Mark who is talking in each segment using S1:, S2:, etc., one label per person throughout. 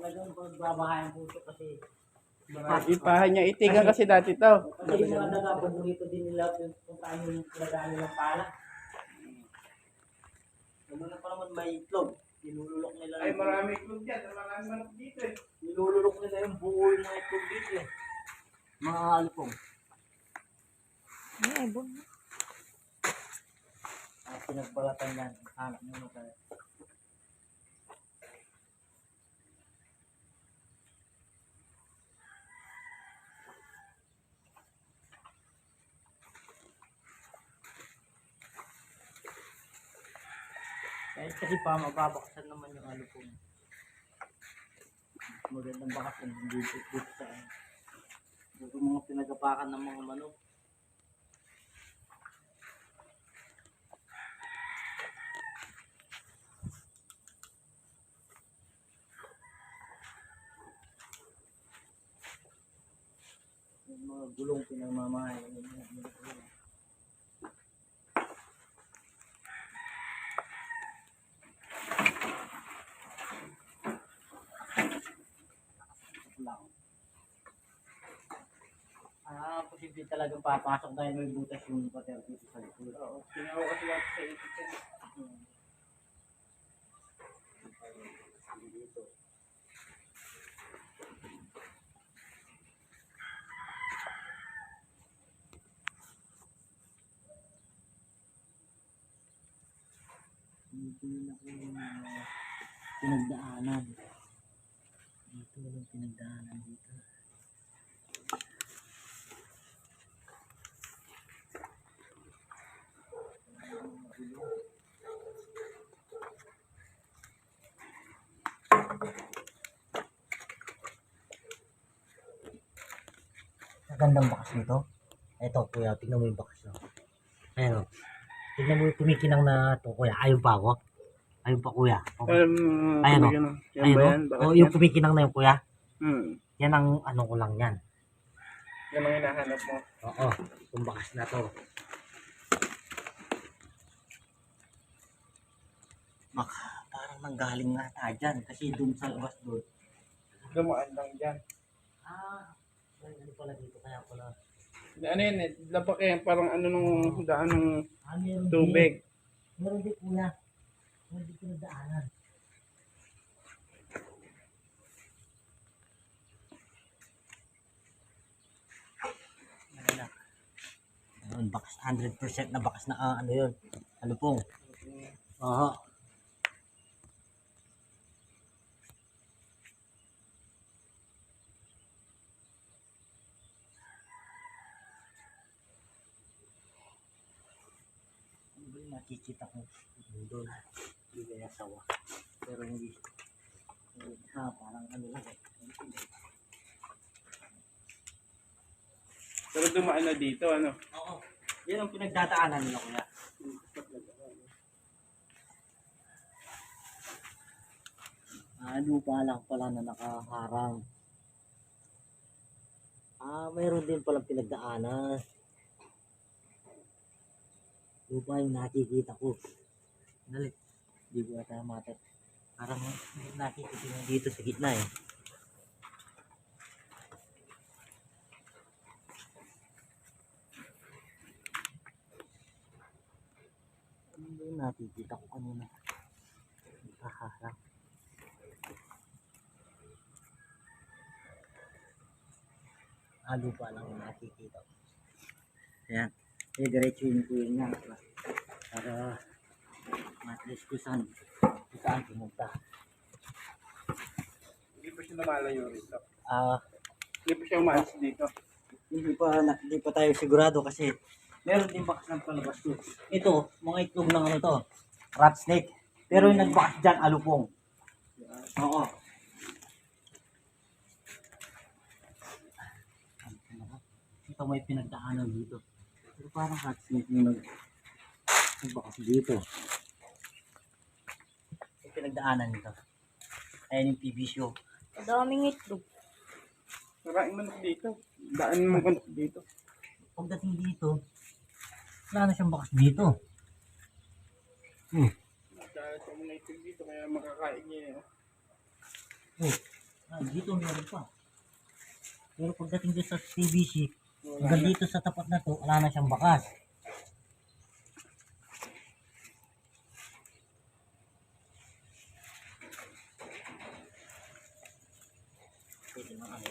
S1: pagbabahayan po ito kasi
S2: Ipahan niya itigan kasi dati to.
S1: kasi yung mga daga paborito din nila kung paano yung pinagaan nilang pala. Ano na pa naman may itlog. Nilululok nila.
S2: Ay marami itlog dyan. Marami manok dito eh.
S1: Nilululok nila yung buo yung mga itlog dito eh. Mga alipong.
S3: Ay, ibon.
S1: At pinagbalatan yan. Hanap muna tayo. Kahit kasi pa mababakasan naman yung ano po. Magandang bakasan dito, dito sa ano. Dito mga pinagapakan ng mga manok. Yung mga gulong pinamamahay. Yung mga gulong. lang. Posible talagang papasok dahil may butas yung pater dito sa likod.
S2: Oo. Sinawa kasi lahat sa itik yan.
S1: Dito. Yun ako yung uh, pinagdaanan. Dito yung pinagdaanan dito. Magandang bakas nito. Ito kuya, tignan mo yung bakas nyo. Ayan o. Tignan mo yung tumikinang na to kuya. Ayun pa ako. Ayun pa kuya. Oh.
S2: Um,
S1: Ayan, oh. o.
S2: yan? Bakit
S1: Oh, yung
S2: yan?
S1: tumikinang na yung kuya.
S2: Hmm.
S1: Yan ang ano ko lang yan.
S2: Yan ang hinahanap mo.
S1: Oo. Itong bakas na to. Baka parang nanggaling nga tayo dyan. Kasi dun sa labas doon.
S2: Dumaan lang dyan.
S1: Ah. Ay, ano pala dito kaya pala.
S2: Ano yan eh, lapak yan, parang ano nung daan ng
S1: Ah, meron din.
S2: tubig.
S1: Meron din kuya. Meron din pinagdaanan. Ano na? Ayun, bakas 100% na bakas na ah, ano yun. Ano pong? Oo. Ano ba yung nakikita ko doon? Hindi kaya sawa. Pero hindi. ha, parang ano lang.
S2: Pero dumaan na dito, ano?
S1: Oo. Yan ang pinagdadaanan nila kuya. Ah, lupa lang pala na nakaharang. Ah, mayroon din palang pinagdaanan. Lupa yung nakikita ko. Dali. Hindi ko ata matat. Parang nakikita yung dito sa gitna eh. Ano yung nakikita ko kanina? Nakaharang. Ah, lupa lang nakikita ko. Ayan. Eh, diretso yung kuya niya. Para matlis ko saan, kung saan pumunta.
S2: Hindi pa siya namalayo rito.
S1: Ah,
S2: Hindi pa siya umalis dito.
S1: hindi pa na, hindi pa tayo sigurado kasi meron din bakas ng palabas to. Ito, mga itlog ng ano to, rat snake. Pero yung nagbakas dyan, alupong. Oo. Ito may pinagdaanan dito. Pero parang rat snake yung nag, nagbakas dito. May pinagdaanan nito. Ayan yung PVC.
S3: Madaming itlog.
S2: Maraming manok dito. Daan mo manok dito.
S1: Pagdating dito, wala na siyang bakas dito. Hmm.
S2: Dahil sa mga itlog dito, kaya makakain niya.
S1: Oh, Ah, dito meron pa. Pero pagdating dito sa PVC, hanggang dito sa tapat na to, wala na siyang bakas. Ano.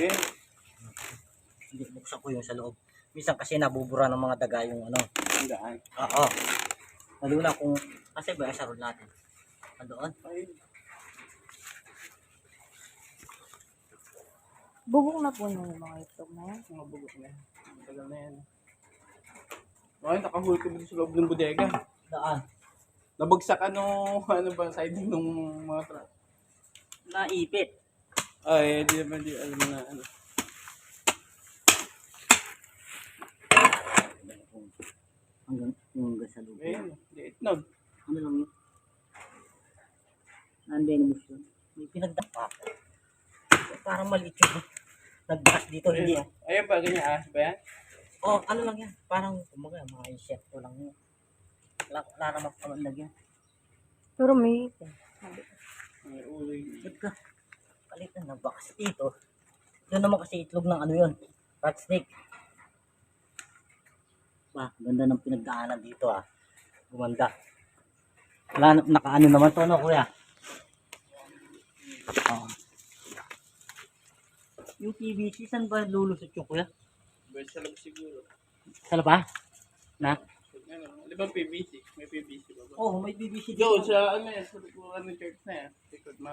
S2: Eh,
S1: Hindi, buksan ko yung sa loob. Minsan kasi nabubura ng mga daga yung ano.
S2: ang daan.
S1: Oo. Lalo na kung, kasi ba roll natin. Andoon?
S2: Ay,
S3: Bubong na po na yung mga itlog na yan.
S2: mga bugok na yan. Matagal na yan. Ay, nakahuli ko dito sa loob ng bodega.
S1: Daan.
S2: Nabagsak ano, ano ba, siding ng mga truck.
S1: Naipit.
S2: Ay, di naman di alam na ano.
S1: Hanggang yung hanggang sa loob.
S2: Ayun, liit nun.
S1: Ano lang yun? Nandun mo siya. May pinagdapa. Parang maliit yun. Nagbakas dito, hindi.
S2: Ayun, ayun ba, ganyan ahas ba yan?
S1: Oh, ano lang yan. Parang, kumaga, mga insekto lang yun. Wala, wala naman kamandag yan.
S3: Pero may ipin.
S2: Ay, uloy.
S1: Ba't ka? Kalit na nagbakas dito. Yun naman kasi itlog ng ano yun. Rat snake. Ba, ganda ng pinagdaanan dito ah. Gumanda. Wala, na- nakaano naman to, no, kuya? Oo. Yung PVC, saan ba lulusot yung kuya?
S2: Ba, sa loob siguro.
S1: Sa labas? Na?
S2: Ano, di ba PVC? May PVC ba ba?
S1: Oo, oh, may PVC
S2: Doon
S1: dito.
S2: sa ano yan, sa likuran ng church na yan. Likod, ma...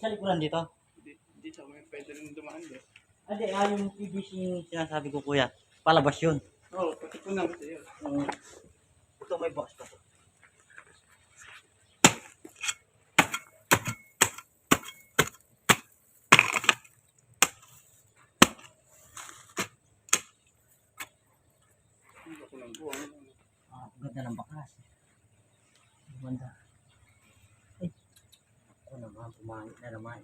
S1: Sa likuran dito.
S2: Di- Dito, may pwede rin dumaan doon.
S1: Hindi, ah, yung PVC yung sinasabi ko kuya. Palabas yun.
S2: Oo, oh, pati po na kasi yun.
S1: Ito may box pa to.
S2: Hindi ko lang buwan.
S1: Ah, ang ganda ng bakas. Ang. Ay, ako naman, pumangit na naman.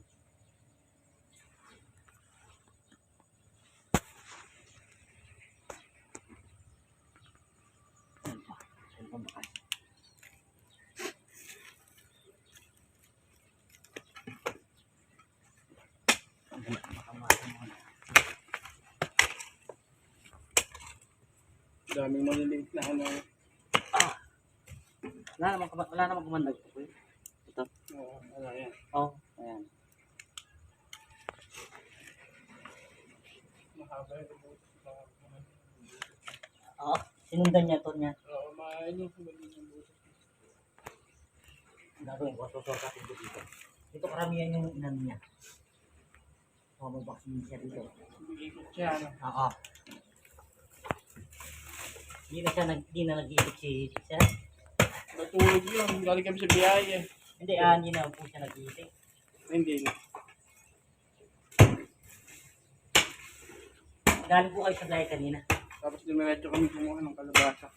S1: Saan pa? Saan pa bakas? Ang ganda, makamasa mo na.
S2: Daming maliliit na ano.
S1: Ah! Wala namang, kuma- wala namang kumandag ko. eh. Ito.
S2: Oo, ano yan.
S1: Oh, ayan.
S2: Mahaba yung buhok.
S1: Oo, sinundan niya to niya.
S2: Oo, maayon yung kumali ng buhok.
S1: Gagawin ko, susurkatin ko dito. Dito karamihan yung inano niya. Oh, may vaccine siya dito.
S2: Ikot siya, ano.
S1: Oo. Hindi na siya nag, hindi na nag-iikot si siya.
S2: Natulog yun. Galing kami sa biyaya.
S1: Hindi, ah, hindi na po siya nag-iikot.
S2: Hindi na.
S1: Galing po kayo sa gaya kanina.
S2: Tapos dumiretso kami kumuha ng kalabasa.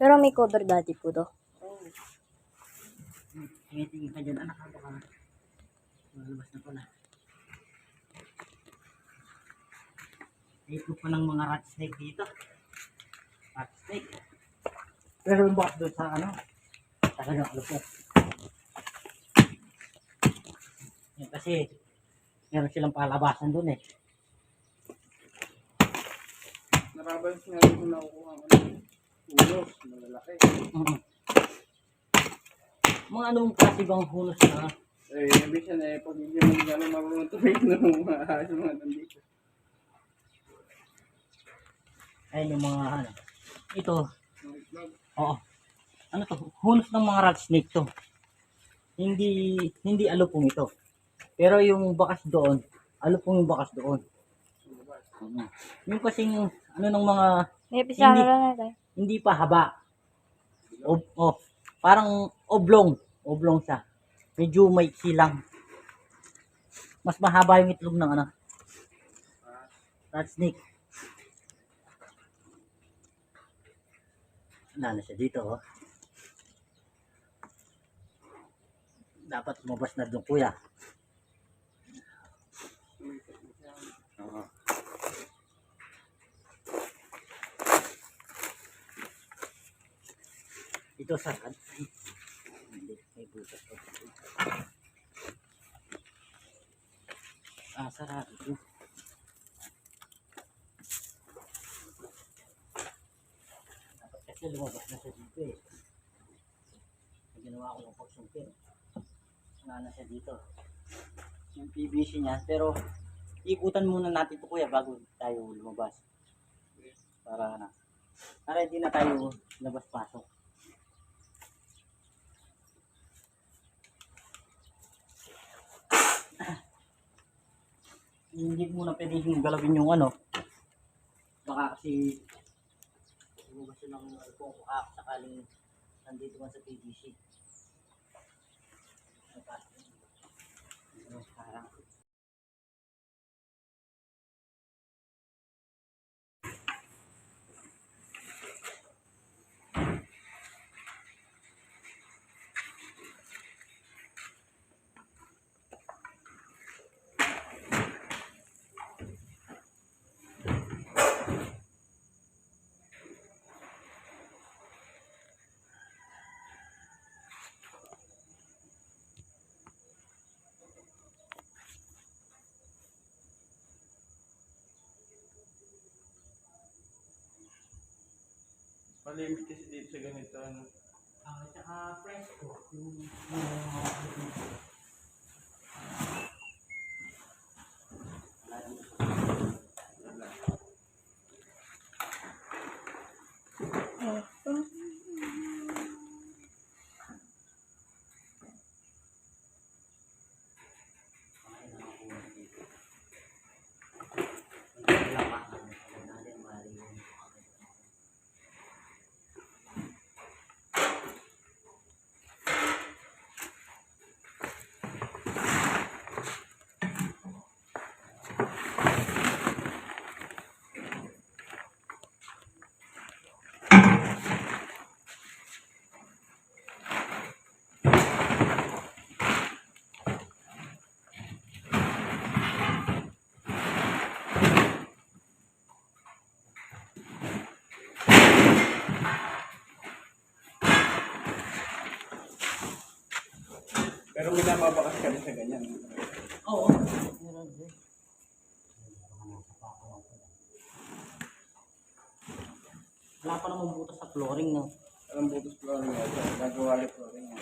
S3: Pero may cover dati po to.
S2: Oo.
S1: Tingin-tingin ka dyan, anak ka baka malabas na pala. Ito pa ng mga rat snake dito. Rat snake. Pero yung box doon sa ano, talagang alupok. Yan kasi, meron silang palabasan doon eh.
S2: Narabalance nga rin kung nakukuha mo ng ulos. Malalaki.
S1: Mm. Mga anong klase bang hulos na
S2: Eh, ibig siya na eh, pag hindi mo gano'n marunong tumig ng mga yung mga nandito.
S1: Ayun yung mga ano. Ito. Oo. Ano to? Hulos ng mga rat snake to. Hindi hindi alupong ito. Pero yung bakas doon, alupong yung bakas doon. Oo. Yung kasing ano ng mga
S3: May
S1: Hindi.
S3: natin.
S1: hindi pa haba. O, oh, parang oblong. Oblong siya. Medyo may silang. Mas mahaba yung itlog ng ano. Rat snake. Wala na siya dito, oh. Dapat lumabas na doon, kuya. Oo. Ito sa Hindi, may butas. Ah, sarado ito. Kasi lumabas na siya dito eh. May ginawa ko ng pagsumpir. Wala na siya dito. Yung PVC niya, pero ikutan muna natin ito kuya bago tayo lumabas. Para na. Para hindi na tayo labas-pasok. hindi muna pwedeng galawin yung ano. Baka kasi lumabas yun ng ano po, baka sakaling nandito man sa PVC. Ano, parang
S2: Malimit kasi dito sa ganito. Ano.
S1: Ah, tsaka fresco. Yung,
S2: Pero binababakas ka rin sa ganyan.
S1: Oo. Meron din. Wala pa namang butas sa flooring, no?
S2: Anong butos flooring ito? Gagawa ulit flooring.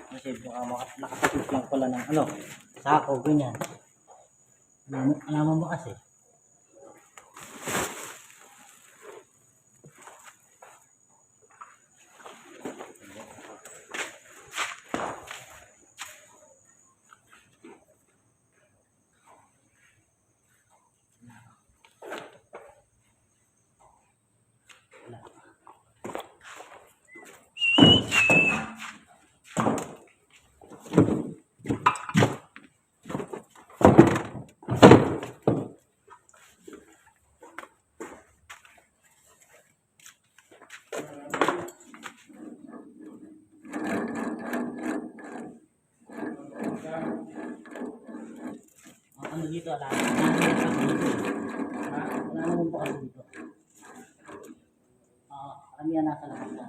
S1: Kasi baka maka- nakasakit lang pala ng ano, sako, ganyan. Alam, mo kasi. Ang ano dito, ala. Wala. Ha? Wala namang bukas dito. Oo, karamihan nasa labas na.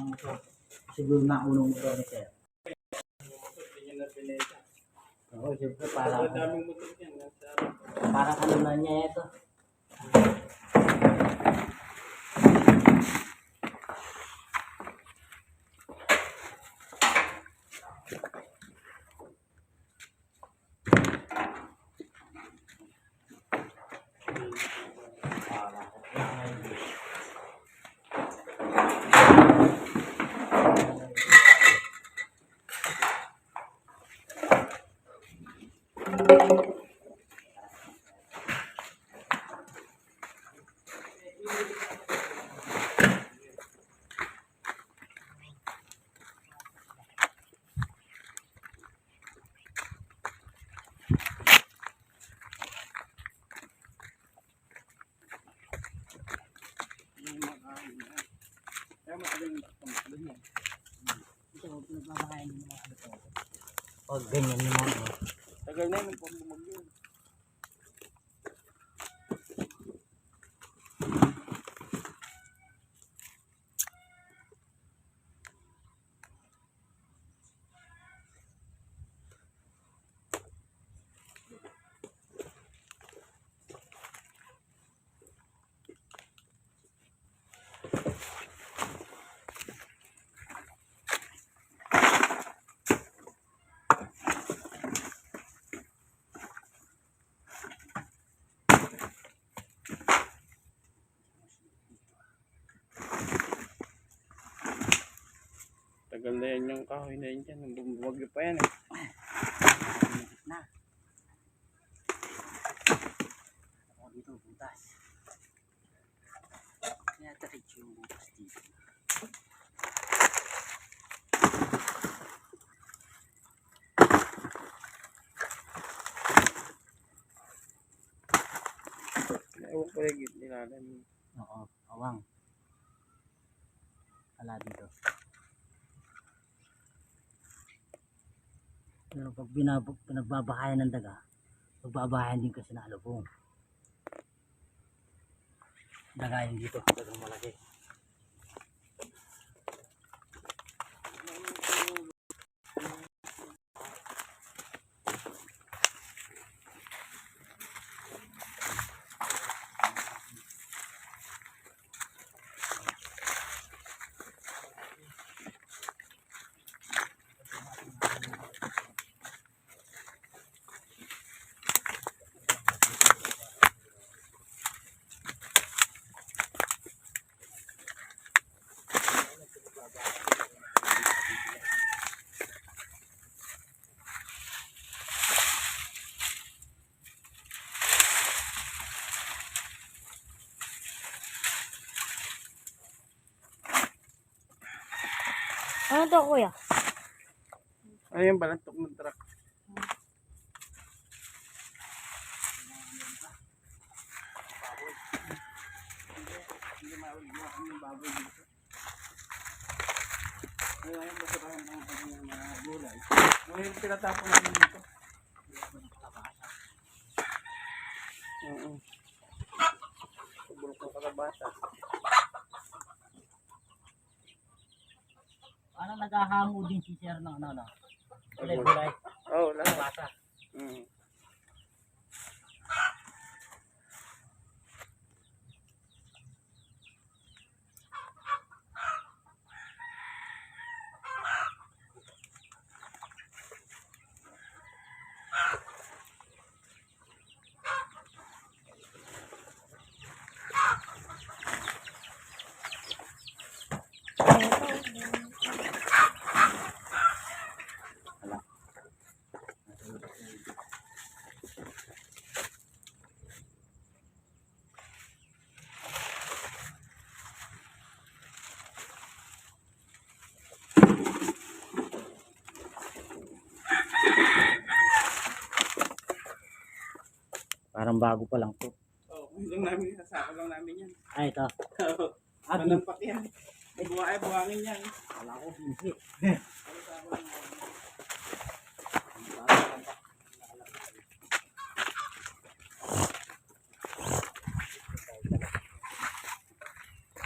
S2: Mo siguro ng mga
S1: Pero pasok pa parang, parang ano na niya ito. Thank you.
S2: Tagal yan yung kahoy na yun dyan. Bumagyo pa yan eh.
S1: Na. Ako dito, butas. Kaya diretso yung butas dito.
S2: Ewan ko yung nilalan.
S1: Oo, awang. Ala dito. Pero pag binab pinagbabahayan ng daga, magbabahayan din kasi ng alubong. Dagayan dito, dagang malaki.
S3: Ano to, kuya?
S2: Ano yung balantok ng truck? Ngayon, masarahan ng kanyang mga gulay. Ngayon, tinatapon namin dito. Oo. Subulok ng kalabasa.
S1: Parang naghahango din si Sir ng ano, Parang bago pa lang to.
S2: Oo, oh, lang namin, sasaka lang namin yan.
S1: Ay, ito. Ah, bin-
S2: Manampak yan. Ay, buwa, ay, buwangin yan.
S1: Wala ko, hindi.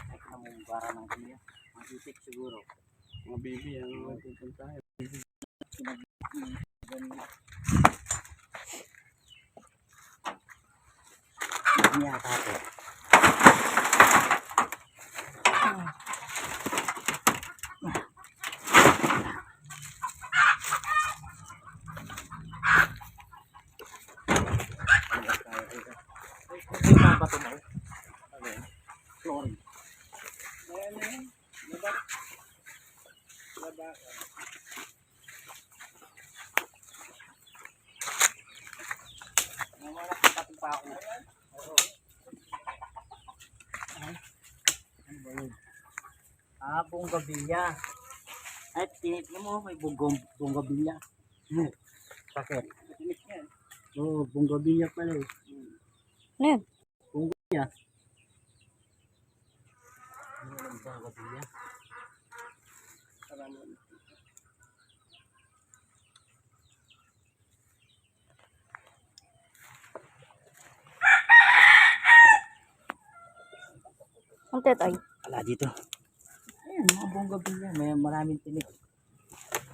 S2: Ano
S1: namumubara ng kuya. Masitik siguro.
S2: Mga baby, ang mga
S1: Ayun. Ah, bonggabilya. At tinit mo, may bugong bonggabilya. Hmm.
S2: Sakit. Niya.
S1: Oo, oh, bonggabilya pala eh. Hmm.
S3: Ano yun?
S1: Bonggabilya. Ano yung bonggabilya?
S3: Parang Ang tetay.
S1: Wala dito. Ayan, mga bongga bilya. May maraming tinik.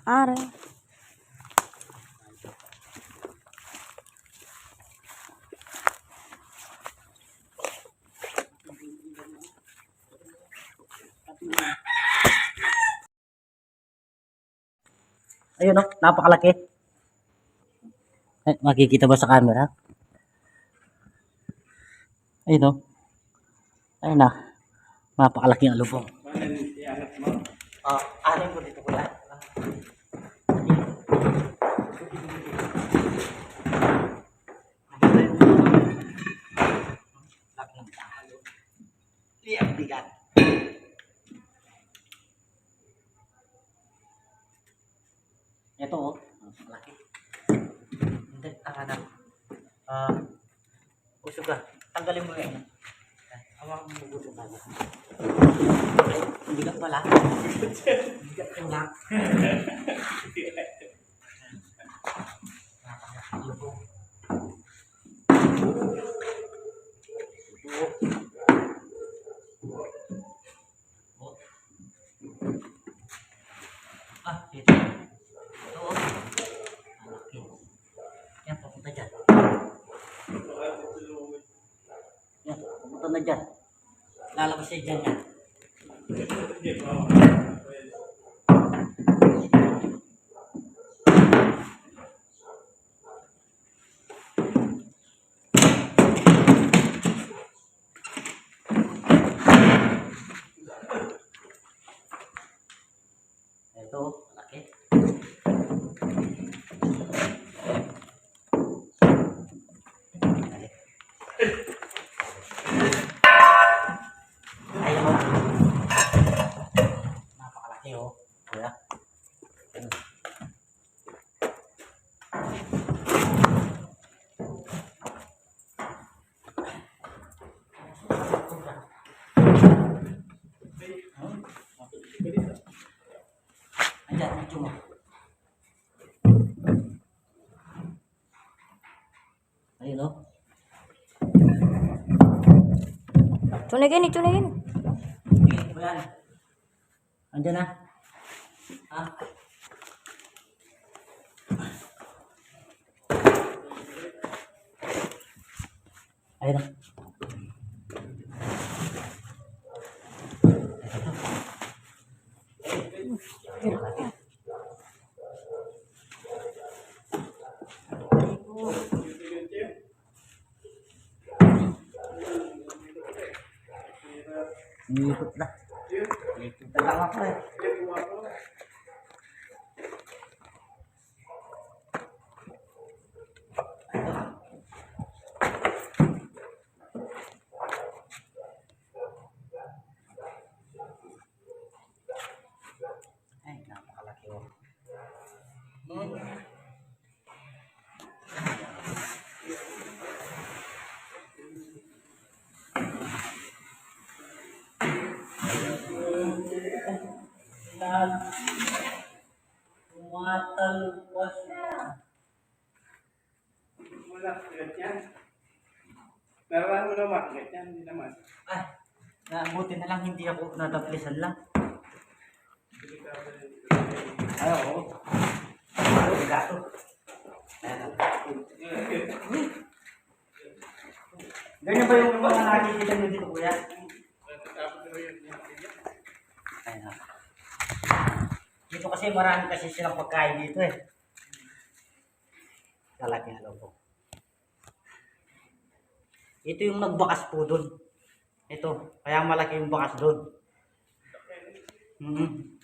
S3: Are.
S1: Ayun o, napakalaki. Eh, makikita ba sa camera? Ayun o. Ayun na. Napakalaki ang alubong. Ah, alin ko dito ng talo. Liang bigat. Ito oh, napakalaki. Hindi, taka na. Ah, usog ka. Tanggalin mo yan. Awak mo usog ka. Hindi ka pala. Hindi ka pala. Napakalaki po. Ito. Oh. Ah, dito. Ito. oh. Malaki. Yan, papunta dyan. Yan, papunta na dyan. Siya dyan yan. Ito, malaki. Ayun o. Napakalaki o. Kuya. Ayan, medyo mo. Ayun o.
S3: Tunigin, itunigin.
S1: Tingin ko yan. Andyan na. Ha? Ayun na. Umiikot na. Umiikot na lang ako eh. Ay, napakalaki oh. Hmm. Nag tumatalpas na.
S2: Wala, kagat yan. Nararan mo naman, kagat yan, hindi naman.
S1: Ay, nabuti na lang hindi ako nadaplisan lang. Ay, oo. Ay, gato. Ganyan ba yung mga nakikita nyo dito, kuya? Ayan. ah. Dito kasi marami kasi silang pagkain dito eh. Lalaki na po. Ito yung nagbakas po doon. Ito, kaya malaki yung bakas doon. Mhm.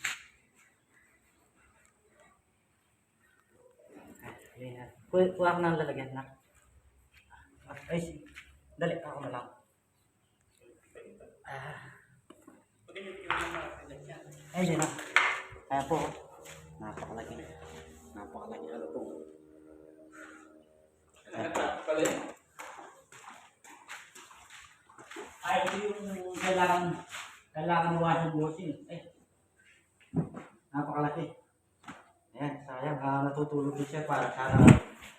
S1: Ayan. Kuha, ko ng lalagyan na. Ay, dali ako na lang. Ah. Ay, yun na. Kaya po, napakalaki. Napakalaki ano po. Ay, ito yung kailangan, kailangan iwasan buhasin. Ay, napakalaki. Ayan, sayang, ah, natutulog din siya para sana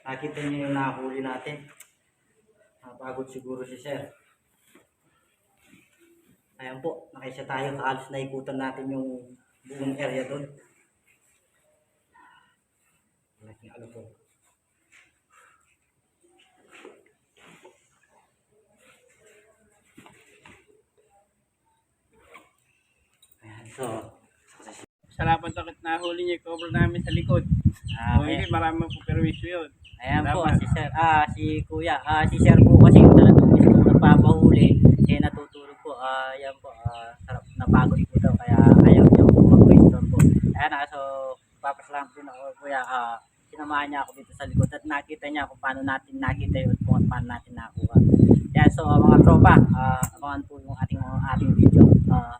S1: nakita niyo yung nahuli natin. Napagod siguro si sir. Ayan po, nakaisa tayo. Halos naikutan natin yung buong area doon. Malaking ano po. Ayan, so,
S2: Salamat takot na huli yung cover namin sa likod.
S1: ah,
S2: Okay,
S1: ayan,
S2: marami po perwisyo yun.
S1: ayan po,
S2: Salamat.
S1: si sir, ah, si kuya, ah, si sir po kasi yung talagang mismo nagpapahuli, eh natutulog po, ah, ayan po, ah, sarap, napagod po daw, kaya ayaw niya po mag-wisdom po. Ayan na, so, papasalamat din ako, kuya, ah, sinamahan niya ako dito sa likod at nakita niya kung paano natin nakita yun, kung paano natin nakuha. Yan, so, ah, mga tropa, ah, abangan po yung ating, ating video. Ah,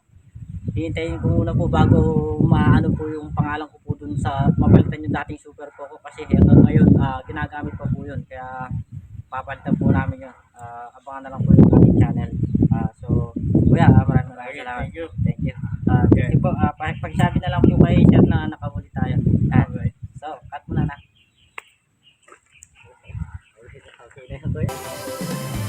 S1: hihintayin ko muna po bago maano po yung pangalan ko po dun sa mapalitan yung dating super ko kasi hanggang ngayon uh, ginagamit pa po yun. Kaya papalitan po namin yun. Uh, abangan na lang po yung ating channel. Uh, so kuya uh, maraming maraming salamat.
S2: thank you.
S1: Thank you. Uh, okay. po, uh, pagsabi na lang po kay sir na nakahuli tayo. Uh, right. so cut muna na. Okay. Na okay.